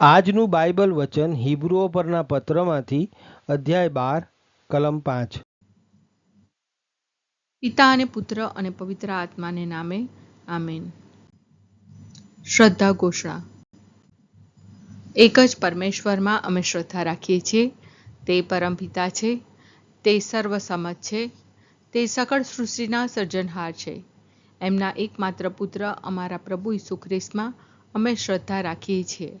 આજનું બાઇબલ વચન હિબ્રુઓ પરના પત્રમાંથી અધ્યાય બાર, કલમ પાંચ. પિતા અને પુત્ર અને પવિત્ર આત્માને નામે, આમેન. શ્રદ્ધા ઘોષણા. એક જ પરમેશ્વરમાં અમે શ્રદ્ધા રાખીએ છીએ. તે પરમપિતા છે. તે સર્વસમત છે. તે સકળ સૃષ્ટિના સર્જનહાર છે. એમના એકમાત્ર પુત્ર અમારા પ્રભુ ઈસુ ખ્રિસ્તમાં અમે શ્રદ્ધા રાખીએ છીએ.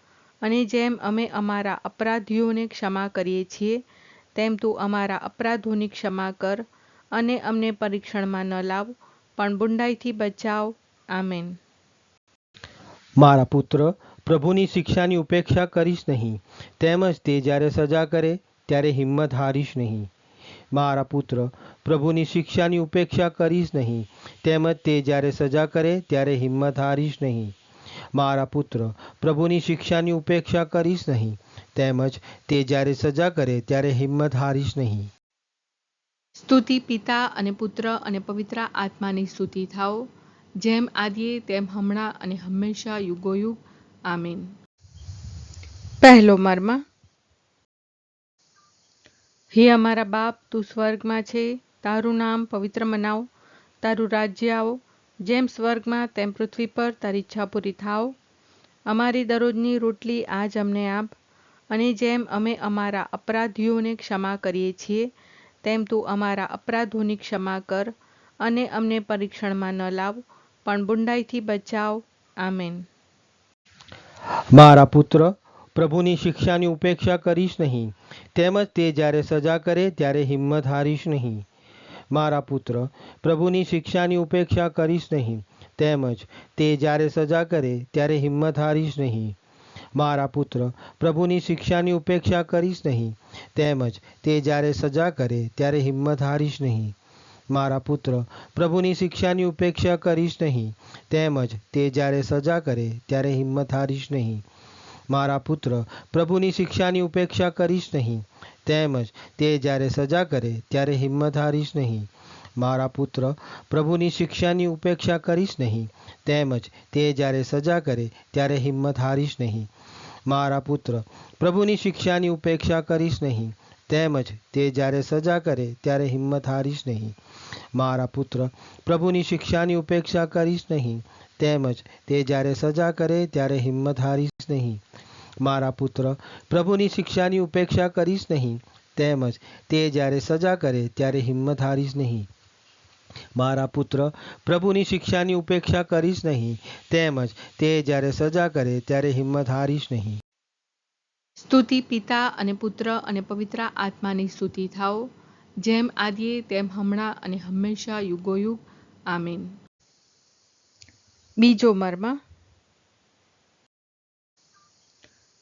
અને જેમ અમે અમારા અપરાધીઓને ક્ષમા કરીએ છીએ, તેમ તું અમારા અપરાધોની ક્ષમા કર અને અમને પરીક્ષણમાં ન લાવ, પણ બુંડાઈથી બચાવ. આમેન. મારા પુત્ર, પ્રભુની શિક્ષાની ઉપેક્ષા કરીશ નહીં. તેમજ તે જ્યારે સજા કરે, ત્યારે હિંમત હારીશ નહીં. મારા પુત્ર, પ્રભુની શિક્ષાની ઉપેક્ષા કરીશ નહીં. તેમજ તે જ્યારે સજા કરે, ત્યારે હિંમત હારીશ નહીં. મારા પુત્ર, પ્રભુની શિક્ષાની ઉપેક્ષા કરીશ નહીં. તેમજ તે જ્યારે સજા કરે ત્યારે હિંમત હારીશ નહીં. સ્તુતિ પિતા અને પુત્ર અને પવિત્ર આત્માની સ્તુતિ થાઓ. જેમ આદિએ, તેમ હમણાં અને હંમેશા યુગોયુગ. આમીન. પહેલો મર્મ. હે અમારા બાપ, તું સ્વર્ગમાં છે. તારું નામ પવિત્ર મનાવો. તારું રાજ્ય આવો. જેમ સ્વર્ગમાં તેમ પૃથ્વી પર, તારી ઈચ્છા પૂરી થાવ અમારી દરરોજની રોટલી આજ અમને આપ. અને જેમ અમે અમારા અપરાધીઓને ક્ષમા કરીએ છીએ, તેમ તું અમારા અપરાધોની ક્ષમા કર અને અમને પરીક્ષણમાં ન લાવ, પણ બુંડાઈથી બચાવ. આમેન. મારા પુત્ર, પ્રભુની શિક્ષાની ઉપેક્ષા કરીશ નહીં. તેમજ તે જ્યારે સજા કરે, ત્યારે હિંમત હારીશ નહીં. મારા પુત્ર પ્રભુની શિક્ષાની ઉપેક્ષા કરીશ નહીં તેમજ તે જ્યારે સજા કરે ત્યારે હિંમત હારીશ નહીં મારા પુત્ર પ્રભુની શિક્ષાની ઉપેક્ષા કરીશ નહીં તેમજ તે જ્યારે સજા કરે ત્યારે હિંમત હારીશ નહીં મારા પુત્ર પ્રભુની શિક્ષાની ઉપેક્ષા કરીશ નહીં તેમજ તે જ્યારે સજા કરે ત્યારે હિંમત હારીશ નહીં મારા પુત્ર પ્રભુની શિક્ષાની ઉપેક્ષા કરીશ નહીં તેમજ તે જ્યારે સજા કરે ત્યારે હિંમત હારીશ નહીં મારા પુત્ર પ્રભુની શિક્ષાની ઉપેક્ષા કરીશ નહીં તેમજ તે જ્યારે સજા કરે ત્યારે હિંમત હારીશ નહીં મારા પુત્ર પ્રભુની શિક્ષાની ઉપેક્ષા કરીશ નહીં તેમજ તે જ્યારે સજા કરે ત્યારે હિંમત હારીશ નહીં મારા પુત્ર પ્રભુની શિક્ષાની ઉપેક્ષા કરીશ નહીં તેમજ તે જ્યારે સજા કરે ત્યારે હિંમત હારીશ નહીં મારા પુત્ર, પ્રભુની શિક્ષાની ઉપેક્ષા કરીશ નહીં. તેમજ તે જ્યારે સજા કરે ત્યારે હિંમત હારીશ નહીં. મારા પુત્ર, પ્રભુની શિક્ષાની ઉપેક્ષા કરીશ નહીં. તેમજ તે જ્યારે સજા કરે ત્યારે હિંમત હારીશ નહીં. સ્તુતિ પિતા અને પુત્ર અને પવિત્ર આત્માની સ્તુતિ થાઓ. જેમ આદિએ, તેમ હમણાં અને હંમેશા યુગોયુગ. આમીન. બીજો મર્મ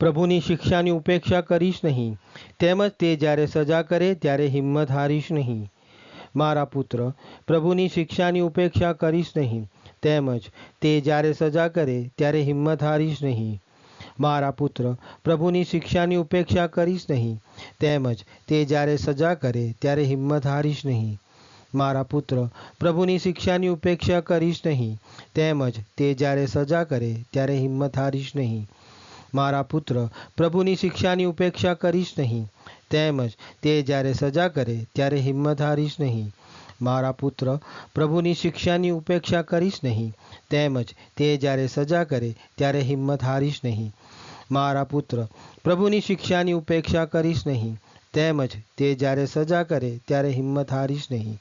પ્રભુની શિક્ષાની ઉપેક્ષા કરીશ નહીં તેમજ તે જ્યારે સજા કરે ત્યારે હિંમત હારીશ નહીં મારા પુત્ર પ્રભુની શિક્ષાની ઉપેક્ષા કરીશ નહીં તેમજ તે જ્યારે સજા કરે ત્યારે હિંમત હારીશ નહીં મારા પુત્ર પ્રભુની શિક્ષાની ઉપેક્ષા કરીશ નહીં તેમજ તે જ્યારે સજા કરે ત્યારે હિંમત હારીશ નહીં મારા પુત્ર પ્રભુની શિક્ષાની ઉપેક્ષા કરીશ નહીં તેમજ તે જ્યારે સજા કરે ત્યારે હિંમત હારીશ નહીં મારા પુત્ર પ્રભુની શિક્ષાની ઉપેક્ષા કરીશ નહીં તેમજ તે જ્યારે સજા કરે ત્યારે હિંમત હારીશ નહીં મારા પુત્ર પ્રભુની શિક્ષાની ઉપેક્ષા કરીશ નહીં તેમજ તે જ્યારે સજા કરે ત્યારે હિંમત હારીશ નહીં મારા પુત્ર પ્રભુની શિક્ષાની ઉપેક્ષા કરીશ નહીં તેમજ તે જ્યારે સજા કરે ત્યારે હિંમત હારીશ નહીં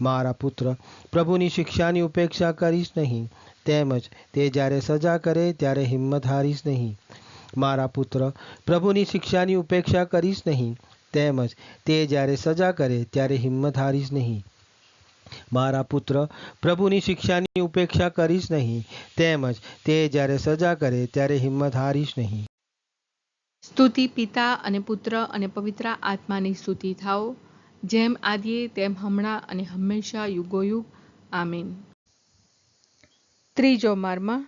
મારા પુત્ર પ્રભુની શિક્ષાની ઉપેક્ષા કરીશ નહીં તેમજ તે જ્યારે સજા કરે ત્યારે હિંમત હારીશ નહીં મારા પુત્ર, પ્રભુની શિક્ષાની ઉપેક્ષા કરીશ નહીં. તેમજ તે જ્યારે સજા કરે ત્યારે હિંમત હારીશ નહીં. મારા પુત્ર, પ્રભુની શિક્ષાની ઉપેક્ષા કરીશ નહીં. તેમજ તે જ્યારે સજા કરે ત્યારે હિંમત હારીશ નહીં. સ્તુતિ પિતા અને પુત્ર અને પવિત્ર આત્માની સ્તુતિ થાઓ. જેમ આદિએ, તેમ હમણાં અને હંમેશા યુગોયુગ. આમીન. ત્રીજો મર્મ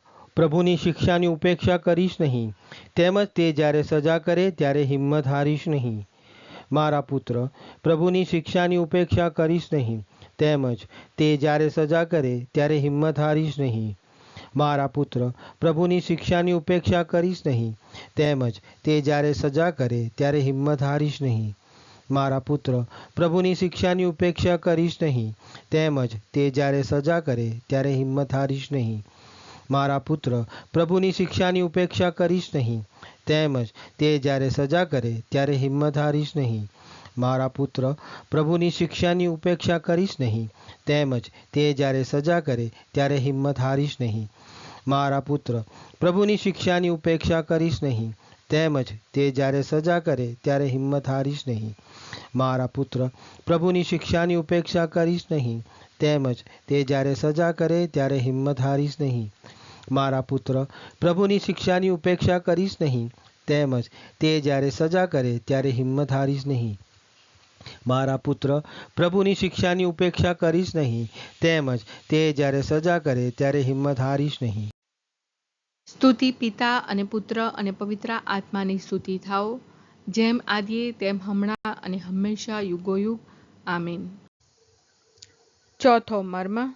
પ્રભુની શિક્ષાની ઉપેક્ષા કરીશ નહીં તેમજ તે જ્યારે સજા કરે ત્યારે હિંમત હારીશ નહીં મારા પુત્ર પ્રભુની શિક્ષાની ઉપેક્ષા કરીશ નહીં તેમજ તે જ્યારે સજા કરે ત્યારે હિંમત હારીશ નહીં મારા પુત્ર પ્રભુની શિક્ષાની ઉપેક્ષા કરીશ નહીં તેમજ તે જ્યારે સજા કરે ત્યારે હિંમત હારીશ નહીં મારા પુત્ર પ્રભુની શિક્ષાની ઉપેક્ષા કરીશ નહીં તેમજ તે જ્યારે સજા કરે ત્યારે હિંમત હારીશ નહીં મારા પુત્ર પ્રભુની શિક્ષાની ઉપેક્ષા કરીશ નહીં તેમજ તે જ્યારે સજા કરે ત્યારે હિંમત હારીશ નહીં મારા પુત્ર પ્રભુની શિક્ષાની ઉપેક્ષા કરીશ નહીં તેમજ તે જ્યારે સજા કરે ત્યારે હિંમત હારીશ નહીં મારા પુત્ર પ્રભુની શિક્ષાની ઉપેક્ષા કરીશ નહીં તેમજ તે જ્યારે સજા કરે ત્યારે હિંમત હારીશ નહીં મારા પુત્ર પ્રભુની શિક્ષાની ઉપેક્ષા કરીશ નહીં તેમજ તે જ્યારે સજા કરે ત્યારે હિંમત હારીશ નહીં મારા પુત્ર પ્રભુની શિક્ષાની ઉપેક્ષા કરીશ નહીં. તેમજ તે જ્યારે સજા કરે ત્યારે હિંમત હારીશ નહીં. મારા પુત્ર પ્રભુની શિક્ષાની ઉપેક્ષા કરીશ નહીં. તેમજ તે જ્યારે સજા કરે ત્યારે હિંમત હારીશ નહીં. સ્તુતિ પિતા અને પુત્ર અને પવિત્ર આત્માની સ્તુતિ થાઓ. જેમ આદિએ તેમ હમણાં અને હંમેશા યુગોયુગ. આમીન. ચોથો મર્મ.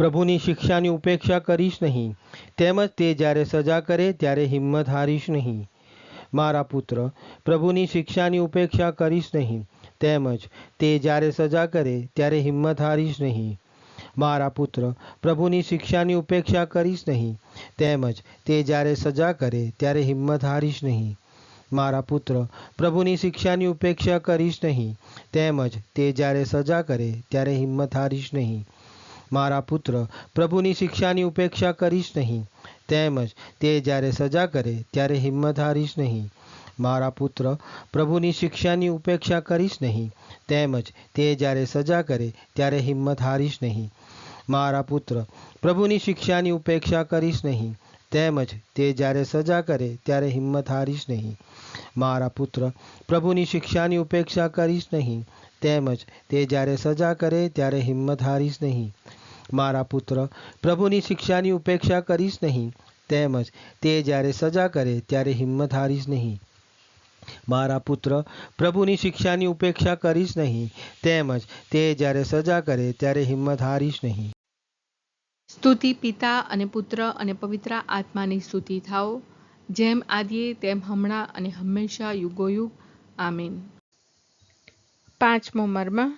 પ્રભુની શિક્ષાની ઉપેક્ષા કરીશ નહીં તેમજ તે જ્યારે સજા કરે ત્યારે હિંમત હારીશ નહીં મારા પુત્ર પ્રભુની શિક્ષાની ઉપેક્ષા કરીશ નહીં તેમજ તે જ્યારે સજા કરે ત્યારે હિંમત હારીશ નહીં મારા પુત્ર પ્રભુની શિક્ષાની ઉપેક્ષા કરીશ નહીં તેમજ તે જ્યારે સજા કરે ત્યારે હિંમત હારીશ નહીં મારા પુત્ર પ્રભુની શિક્ષાની ઉપેક્ષા કરીશ નહીં તેમજ તે જ્યારે સજા કરે ત્યારે હિંમત હારીશ નહીં મારા પુત્ર પ્રભુની શિક્ષાની ઉપેક્ષા કરીશ નહીં તેમજ તે જ્યારે સજા કરે ત્યારે હિંમત હારીશ નહીં મારા પુત્ર પ્રભુની શિક્ષાની ઉપેક્ષા કરીશ નહીં તેમજ તે જ્યારે સજા કરે ત્યારે હિંમત હારીશ નહીં મારા પુત્ર પ્રભુની શિક્ષાની ઉપેક્ષા કરીશ નહીં તેમજ તે જ્યારે સજા કરે ત્યારે હિંમત હારીશ નહીં મારા પુત્ર પ્રભુની શિક્ષાની ઉપેક્ષા કરીશ નહીં તેમજ તે જ્યારે સજા કરે ત્યારે હિંમત હારીશ નહીં મારા પુત્ર પ્રભુની શિક્ષાની ઉપેક્ષા કરીશ નહીં. તેમજ તે જ્યારે સજા કરે ત્યારે હિંમત હારીશ નહીં. મારા પુત્ર પ્રભુની શિક્ષાની ઉપેક્ષા કરીશ નહીં. તેમજ તે જ્યારે સજા કરે ત્યારે હિંમત હારીશ નહીં. સ્તુતિ પિતા અને પુત્ર અને પવિત્ર આત્માની સ્તુતિ થાઓ. જેમ આદિએ તેમ હમણાં અને હંમેશા યુગોયુગ. આમીન. પાંચમો મર્મ.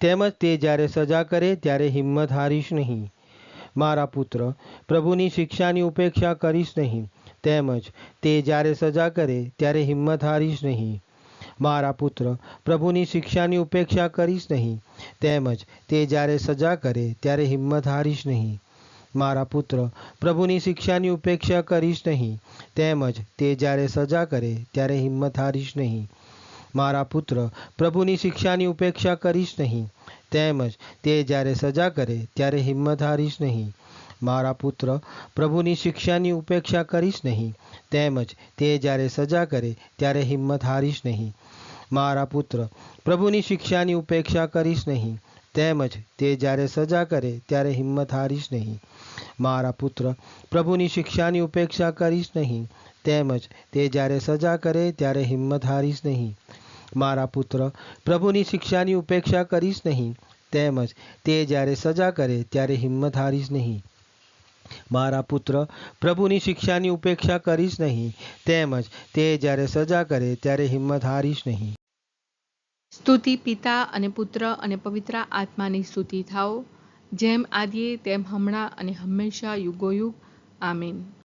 તેમજ તે જ્યારે સજા કરે ત્યારે હિંમત હારીશ નહીં મારા પુત્ર પ્રભુની શિક્ષાની ઉપેક્ષા કરીશ નહીં તેમજ તે જ્યારે સજા કરે ત્યારે હિંમત હારીશ નહીં મારા પુત્ર પ્રભુની શિક્ષાની ઉપેક્ષા કરીશ નહીં તેમજ તે જ્યારે સજા કરે ત્યારે હિંમત હારીશ નહીં મારા પુત્ર પ્રભુની શિક્ષાની ઉપેક્ષા કરીશ નહીં તેમજ તે જ્યારે સજા કરે ત્યારે હિંમત હારીશ નહીં મારા પુત્ર પ્રભુની શિક્ષાની ઉપેક્ષા કરીશ નહીં તેમજ તે જ્યારે સજા કરે ત્યારે હિંમત હારીશ નહીં મારા પુત્ર પ્રભુની શિક્ષાની ઉપેક્ષા કરીશ નહીં તેમજ તે જ્યારે સજા કરે ત્યારે હિંમત હારીશ નહીં મારા પુત્ર પ્રભુની શિક્ષાની ઉપેક્ષા કરીશ નહીં તેમજ તે જ્યારે સજા કરે ત્યારે હિંમત હારીશ નહીં મારા પુત્ર પ્રભુની શિક્ષાની ઉપેક્ષા કરીશ નહીં તેમજ તે જ્યારે સજા કરે ત્યારે હિંમત હારીશ નહીં મારા પુત્ર, પ્રભુની શિક્ષાની ઉપેક્ષા કરીશ નહીં. તેમજ તે જ્યારે સજા કરે ત્યારે હિંમત હારીશ નહીં. મારા પુત્ર, પ્રભુની શિક્ષાની ઉપેક્ષા કરીશ નહીં. તેમજ તે જ્યારે સજા કરે ત્યારે હિંમત હારીશ નહીં. સ્તુતિ પિતા અને પુત્ર અને પવિત્ર આત્માની સ્તુતિ થાઓ. જેમ આદિએ, તેમ હમણાં અને હંમેશા યુગોયુગ. આમીન.